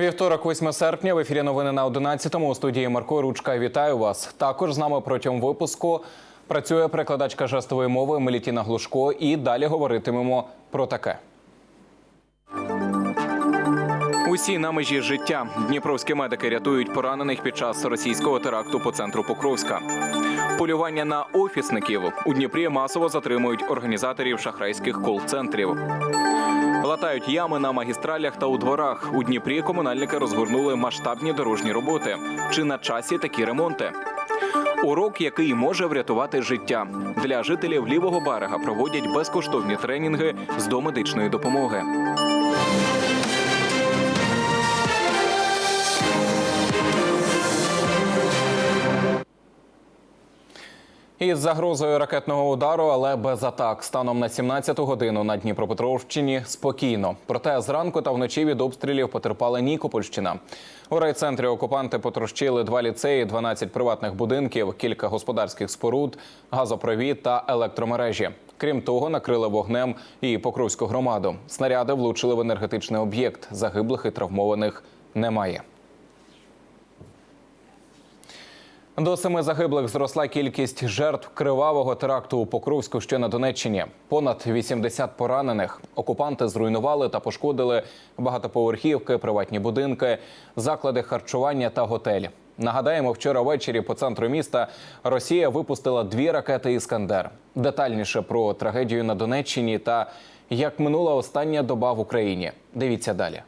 Вівторок, 8 серпня, в ефірі новини на 11-му. У студії Марко Ручка. Вітаю вас. Також з нами протягом випуску працює перекладачка жестової мови Мелітіна Глушко. І далі говоритимемо про таке. Усі на межі життя. Дніпровські медики рятують поранених під час російського теракту по центру Покровська. Полювання на офісників у Дніпрі масово затримують організаторів шахрайських кол-центрів. Латають ями на магістралях та у дворах. У Дніпрі комунальники розгорнули масштабні дорожні роботи. Чи на часі такі ремонти? Урок, який може врятувати життя для жителів лівого берега, проводять безкоштовні тренінги з домедичної допомоги. Із загрозою ракетного удару, але без атак. Станом на 17-ту годину на Дніпропетровщині спокійно. Проте зранку та вночі від обстрілів потерпала Нікопольщина. У райцентрі окупанти потрощили два ліцеї, 12 приватних будинків, кілька господарських споруд, газопровід та електромережі. Крім того, накрили вогнем і Покровську громаду. Снаряди влучили в енергетичний об'єкт. Загиблих і травмованих немає. До семи загиблих зросла кількість жертв кривавого теракту у Покровську, що на Донеччині. Понад 80 поранених. Окупанти зруйнували та пошкодили багатоповерхівки, приватні будинки, заклади харчування та готель. Нагадаємо, вчора ввечері по центру міста Росія випустила дві ракети Іскандер. Детальніше про трагедію на Донеччині та як минула остання доба в Україні. Дивіться далі.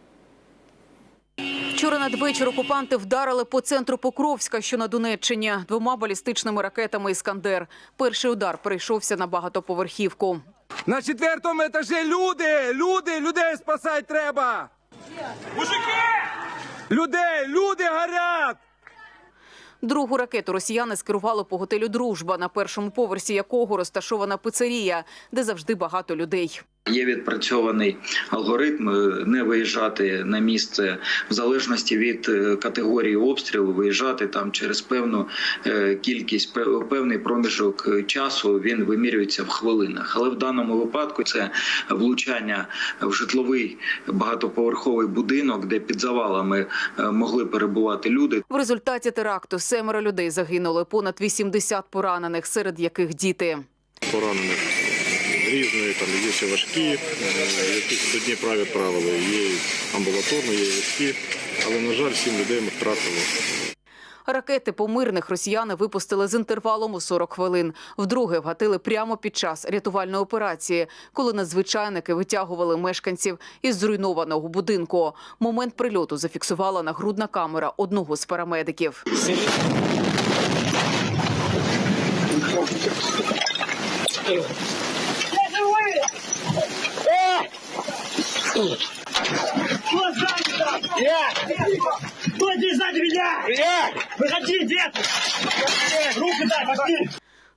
Вчора надвечір окупанти вдарили по центру Покровська, що на Донеччині, двома балістичними ракетами «Іскандер». Перший удар прийшовся на багатоповерхівку. На четвертому етажі люди! Люди! Людей спасати треба! Мужики! Людей! Люди горять! Другу ракету росіяни скерували по готелю «Дружба», на першому поверсі якого розташована пицерія, де завжди багато людей. Є відпрацьований алгоритм е, не виїжджати на місце в залежності від е, категорії обстрілу, виїжджати там через певну е, кількість певний проміжок часу. Він вимірюється в хвилинах. Але в даному випадку це влучання в житловий багатоповерховий будинок, де під завалами могли перебувати люди. В результаті теракту семеро людей загинули, понад 80 поранених, серед яких діти. поранених різної, там є ще важкі, е, яких до Дніпра відправили, є амбулаторно, є важкі, але, на жаль, сім людей ми втратили. Ракети по мирних росіяни випустили з інтервалом у 40 хвилин. Вдруге вгатили прямо під час рятувальної операції, коли надзвичайники витягували мешканців із зруйнованого будинку. Момент прильоту зафіксувала нагрудна камера одного з парамедиків. Кто здесь сзади меня? Выходи, дед! Руки дай, пошли!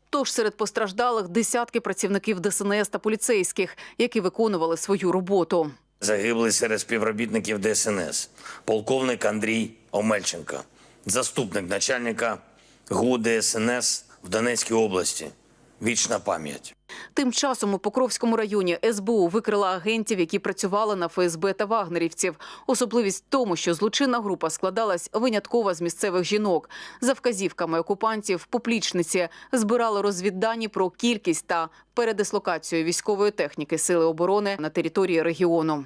Тож серед постраждалих десятки працівників ДСНС та поліцейських, які виконували свою роботу. Загиблий серед співробітників ДСНС полковник Андрій Омельченко, заступник начальника ГУ ДСНС в Донецькій області. Вічна пам'ять. Тим часом у Покровському районі СБУ викрила агентів, які працювали на ФСБ та вагнерівців. Особливість в тому, що злочинна група складалась винятково з місцевих жінок. За вказівками окупантів, поплічниці збирали розвіддані про кількість та передислокацію військової техніки сили оборони на території регіону.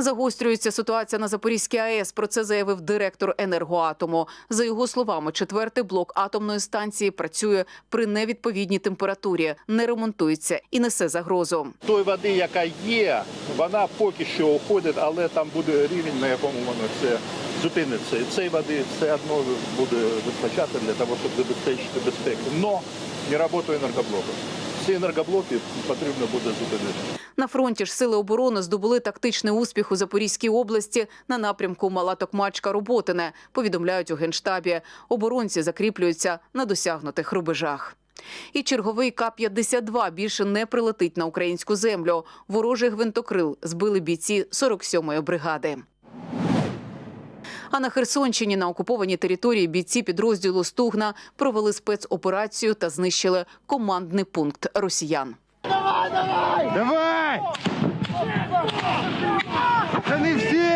Загострюється ситуація на Запорізькій АЕС. Про це заявив директор енергоатому. За його словами, четвертий блок атомної станції працює при невідповідній температурі, не ремонтується і несе загрозу. Той води, яка є, вона поки що уходить, але там буде рівень, на якому воно це зупиниться. І цієї води все одно буде вистачати для того, щоб забезпечити безпеку. Но не працює енергоблок. Всі енергоблоки потрібно буде зупинити. На фронті ж сили оборони здобули тактичний успіх у Запорізькій області на напрямку Мала Токмачка Роботине. Повідомляють у генштабі. Оборонці закріплюються на досягнутих рубежах. І черговий К-52 більше не прилетить на українську землю. Ворожий гвинтокрил збили бійці 47-ї бригади. А на Херсонщині на окупованій території бійці підрозділу Стугна провели спецоперацію та знищили командний пункт росіян. Давай, давай! Давай! Це не всі!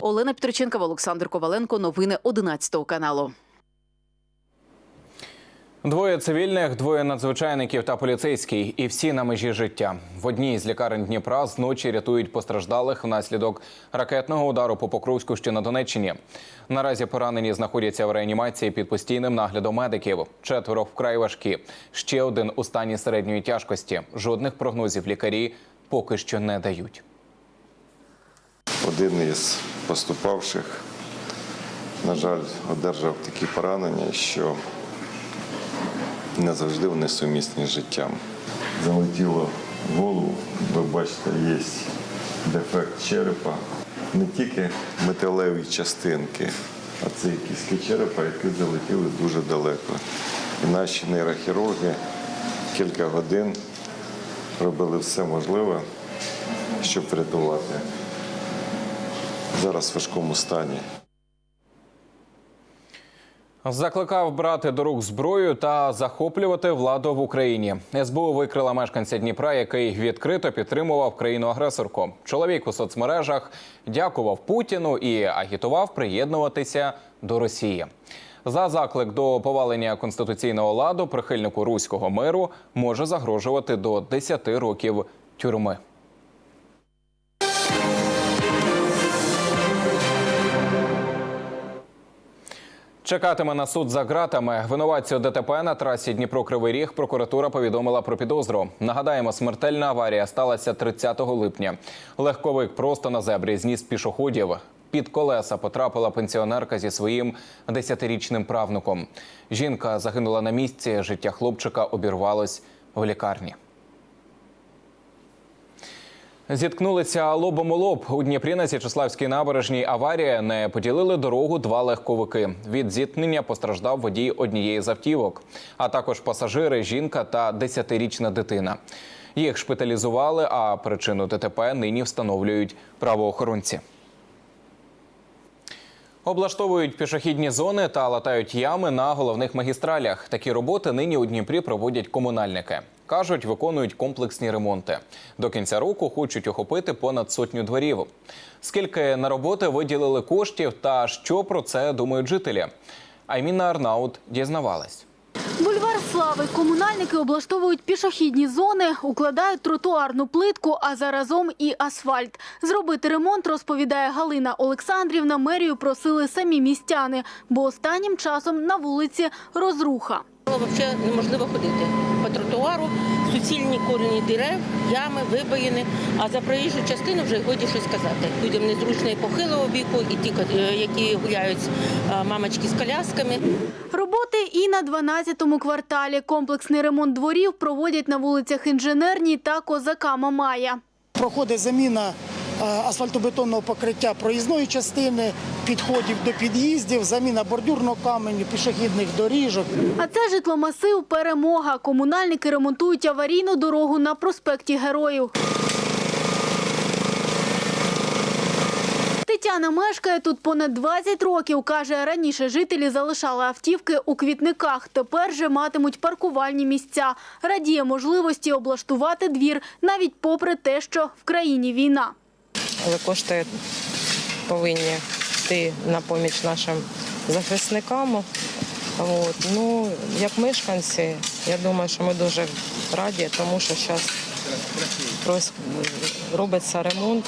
Олена Петриченкова, Олександр Коваленко, новини 11 каналу. Двоє цивільних, двоє надзвичайників та поліцейський, і всі на межі життя. В одній з лікарень Дніпра зночі рятують постраждалих внаслідок ракетного удару по Покровську, що на Донеччині. Наразі поранені знаходяться в реанімації під постійним наглядом медиків. Четверо вкрай важкі. Ще один у стані середньої тяжкості. Жодних прогнозів лікарі поки що не дають. Один із поступавших, на жаль, одержав такі поранення, що не завжди вони сумісні з життям. Залетіло в голову, ви бачите, є дефект черепа. Не тільки металеві частинки, а це кістки черепа, які залетіли дуже далеко. І наші нейрохірурги кілька годин робили все можливе, щоб врятувати зараз в важкому стані. Закликав брати до рук зброю та захоплювати владу в Україні. СБУ викрила мешканця Дніпра, який відкрито підтримував країну-агресорку. Чоловік у соцмережах дякував Путіну і агітував приєднуватися до Росії. За заклик до повалення конституційного ладу прихильнику руського миру може загрожувати до 10 років тюрми. Чекатиме на суд за ґратами. Винуватцю ДТП на трасі Дніпро-Кривий Ріг прокуратура повідомила про підозру. Нагадаємо, смертельна аварія сталася 30 липня. Легковик просто на зебрі зніс пішоходів. Під колеса потрапила пенсіонерка зі своїм 10-річним правнуком. Жінка загинула на місці. Життя хлопчика обірвалось в лікарні. Зіткнулися лобом у лоб у Дніпрі на Січеславській набережній. Аварія не поділили дорогу два легковики. Від зіткнення постраждав водій однієї з автівок, а також пасажири, жінка та 10-річна дитина. Їх шпиталізували, а причину ДТП нині встановлюють правоохоронці. Облаштовують пішохідні зони та латають ями на головних магістралях. Такі роботи нині у Дніпрі проводять комунальники. Кажуть, виконують комплексні ремонти. До кінця року хочуть охопити понад сотню дворів. Скільки на роботи виділили коштів та що про це думають жителі? Айміна Арнаут дізнавалась. Бульвар Слави. Комунальники облаштовують пішохідні зони, укладають тротуарну плитку, а заразом і асфальт. Зробити ремонт, розповідає Галина Олександрівна, мерію просили самі містяни, бо останнім часом на вулиці розруха. Взагалі неможливо ходити по тротуару, суцільні корені дерев, ями, вибоїни. А за проїжджу частину вже годі щось казати. Людям незручно і похилого віку, і ті, е, які гуляють мамочки з колясками. Роботи і на 12-му кварталі. Комплексний ремонт дворів проводять на вулицях Інженерній та Козака Мамая. проходить заміна асфальтобетонного покриття проїзної частини, підходів до під'їздів, заміна бордюрного каменю, пішохідних доріжок. А це житломасив «Перемога». Комунальники ремонтують аварійну дорогу на проспекті Героїв. Тетяна мешкає тут понад 20 років. Каже, раніше жителі залишали автівки у квітниках. Тепер же матимуть паркувальні місця. Радіє можливості облаштувати двір, навіть попри те, що в країні війна. Але кошти повинні йти на поміч нашим захисникам. От. Ну, як мешканці, я думаю, що ми дуже раді, тому що зараз робиться ремонт.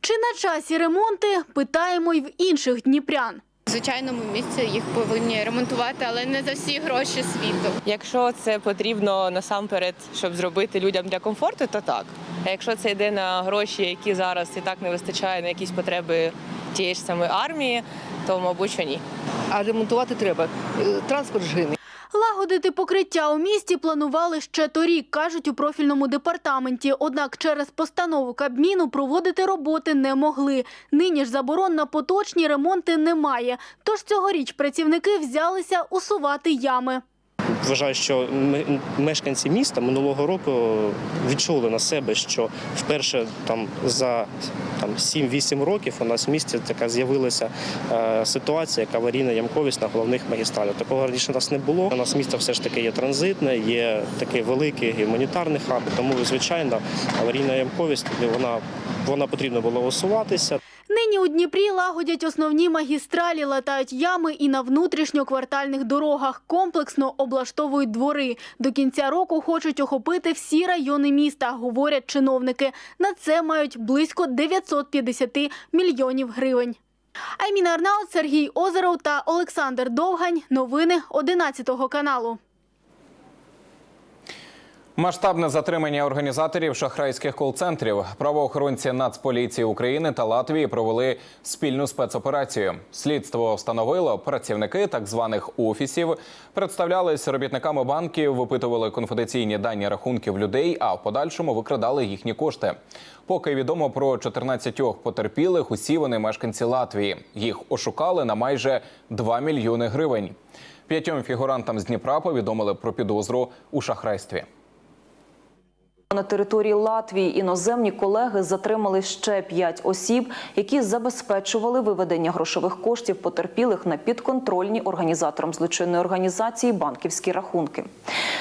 Чи на часі ремонти? Питаємо й в інших дніпрян. В звичайному місці їх повинні ремонтувати, але не за всі гроші світу. Якщо це потрібно насамперед, щоб зробити людям для комфорту, то так. А якщо це йде на гроші, які зараз і так не вистачає на якісь потреби тієї ж самої армії, то мабуть що ні. А ремонтувати треба. Е, Транспорт ж гине. Лагодити покриття у місті планували ще торік, кажуть у профільному департаменті. Однак через постанову Кабміну проводити роботи не могли. Нині ж заборон на поточні ремонти немає. Тож цьогоріч працівники взялися усувати ями. Вважаю, що мешканці міста минулого року відчули на себе, що вперше там за там 7-8 років у нас в місті така з'явилася е, ситуація, як аварійна ямковість на головних магістралях. Такого раніше у нас не було. У нас місто все ж таки є транзитне, є такий великий гуманітарний хаб, тому звичайно аварійна ямковість вона, вона потрібно було усуватися. Нині у Дніпрі лагодять основні магістралі, латають ями і на внутрішньоквартальних дорогах. Комплексно облаштовують двори. До кінця року хочуть охопити всі райони міста, говорять чиновники. На це мають близько 950 мільйонів гривень. Айміна Арнаут, Сергій Озеров та Олександр Довгань. Новини 11 каналу. Масштабне затримання організаторів шахрайських кол-центрів. Правоохоронці Нацполіції України та Латвії провели спільну спецоперацію. Слідство встановило, працівники так званих офісів представлялись робітниками банків, випитували конфіденційні дані рахунків людей, а в подальшому викрадали їхні кошти. Поки відомо про 14 потерпілих, усі вони мешканці Латвії. Їх ошукали на майже 2 мільйони гривень. П'ятьом фігурантам з Дніпра повідомили про підозру у шахрайстві. На території Латвії іноземні колеги затримали ще п'ять осіб, які забезпечували виведення грошових коштів потерпілих на підконтрольні організаторам злочинної організації банківські рахунки.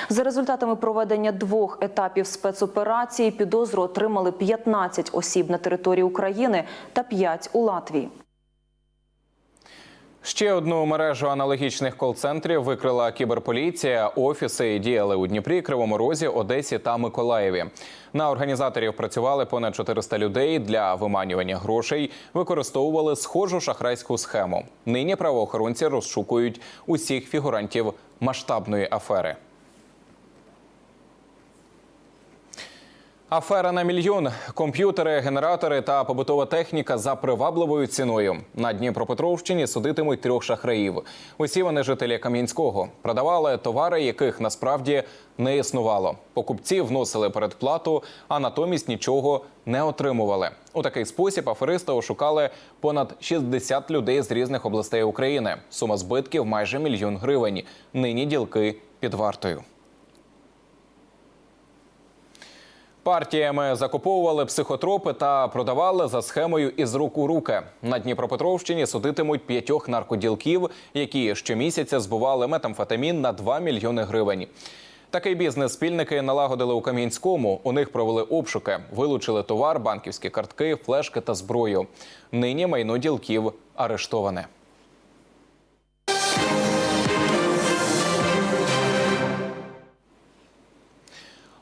За результатами проведення двох етапів спецоперації підозру отримали 15 осіб на території України та 5 у Латвії. Ще одну мережу аналогічних кол-центрів викрила кіберполіція. Офіси діяли у Дніпрі, Кривому Розі, Одесі та Миколаєві. На організаторів працювали понад 400 людей для виманювання грошей. Використовували схожу шахрайську схему. Нині правоохоронці розшукують усіх фігурантів масштабної афери. Афера на мільйон, комп'ютери, генератори та побутова техніка за привабливою ціною. На Дніпропетровщині судитимуть трьох шахраїв. Усі вони жителі Кам'янського. Продавали товари, яких насправді не існувало. Покупці вносили передплату, а натомість нічого не отримували. У такий спосіб аферисти ошукали понад 60 людей з різних областей України. Сума збитків майже мільйон гривень. Нині ділки під вартою. Партіями закуповували психотропи та продавали за схемою із рук у руки. На Дніпропетровщині судитимуть п'ятьох наркоділків, які щомісяця збували метамфетамін на 2 мільйони гривень. Такий бізнес спільники налагодили у Кам'янському. У них провели обшуки, вилучили товар, банківські картки, флешки та зброю. Нині майно ділків арештоване.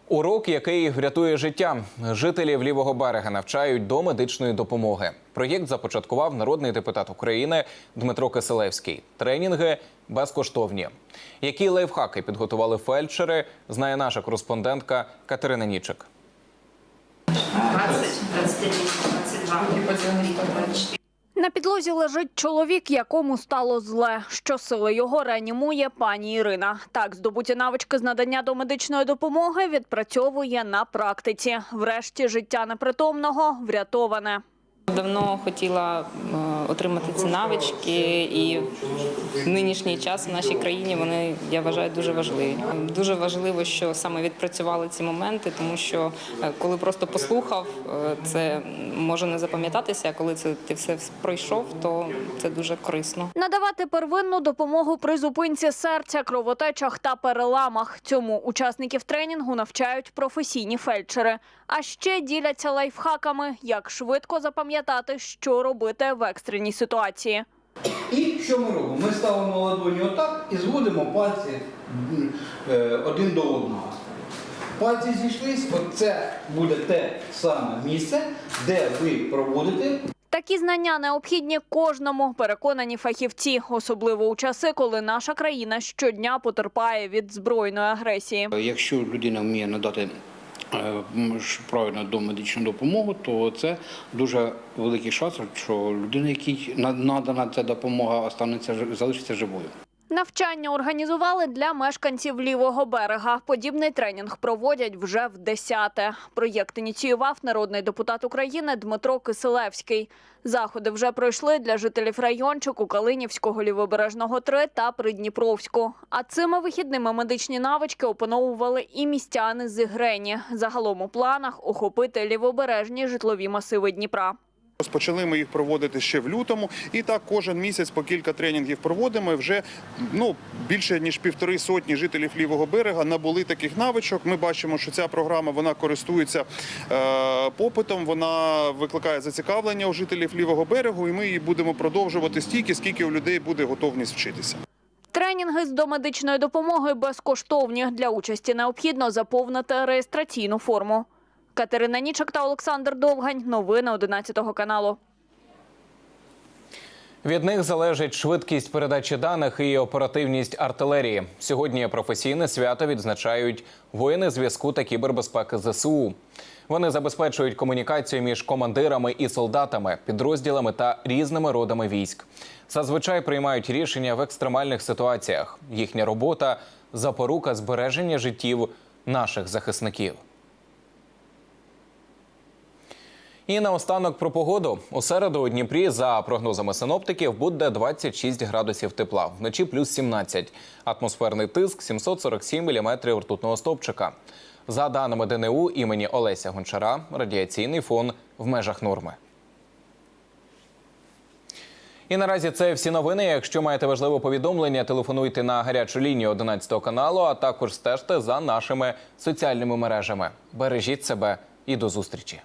Урок, який врятує життя. Жителів лівого берега навчають до медичної допомоги. Проєкт започаткував народний депутат України Дмитро Киселевський. Тренінги безкоштовні. Які лайфхаки підготували фельдшери, знає наша кореспондентка Катерина Нічик. 20, 21, 22, На підлозі лежить чоловік, якому стало зле. Щосили його реанімує пані Ірина. Так, здобуті навички з надання до медичної допомоги відпрацьовує на практиці. Врешті життя непритомного врятоване. Давно хотіла е, отримати ці навички, і в нинішній час в нашій країні вони я вважаю дуже важливі. Дуже важливо, що саме відпрацювали ці моменти, тому що е, коли просто послухав, е, це може не запам'ятатися. А коли це ти все пройшов, то це дуже корисно. Надавати первинну допомогу при зупинці серця, кровотечах та переламах. Цьому учасників тренінгу навчають професійні фельдшери. А ще діляться лайфхаками, як швидко запам'ятати, що робити в екстреній ситуації. І що ми робимо? Ми ставимо ладоні отак і зводимо пальці е, один до одного. Пальці зійшлись, от це буде те саме місце, де ви проводите Такі знання необхідні кожному, переконані фахівці, особливо у часи, коли наша країна щодня потерпає від збройної агресії. Якщо людина вміє надати е, медичну правильно домедичну допомогу, то це дуже великий шанс, що людина, якій на- надана ця допомога, останеться залишиться живою. Навчання організували для мешканців лівого берега. Подібний тренінг проводять вже в десяте. Проєкт ініціював народний депутат України Дмитро Киселевський. Заходи вже пройшли для жителів райончику Калинівського лівобережного 3 та Придніпровську. А цими вихідними медичні навички опановували і містяни з Ігрені. Загалом у планах охопити лівобережні житлові масиви Дніпра. Розпочали ми їх проводити ще в лютому, і так кожен місяць по кілька тренінгів проводимо. І вже ну більше ніж півтори сотні жителів лівого берега набули таких навичок. Ми бачимо, що ця програма вона користується е, попитом, вона викликає зацікавлення у жителів лівого берегу, і ми її будемо продовжувати стільки, скільки у людей буде готовність вчитися. Тренінги з домедичної допомоги безкоштовні. Для участі необхідно заповнити реєстраційну форму. Катерина Нічак та Олександр Довгань. Новини 11 каналу. Від них залежить швидкість передачі даних і оперативність артилерії. Сьогодні професійне свято відзначають воїни зв'язку та кібербезпеки ЗСУ. Вони забезпечують комунікацію між командирами і солдатами, підрозділами та різними родами військ. Зазвичай приймають рішення в екстремальних ситуаціях. Їхня робота запорука збереження життів наших захисників. І наостанок про погоду. У середу у Дніпрі, за прогнозами синоптиків, буде 26 градусів тепла, вночі плюс 17. Атмосферний тиск 747 міліметрів ртутного стовпчика. За даними ДНУ імені Олеся Гончара, радіаційний фон в межах норми. І наразі це всі новини. Якщо маєте важливе повідомлення, телефонуйте на гарячу лінію 11 каналу, а також стежте за нашими соціальними мережами. Бережіть себе і до зустрічі.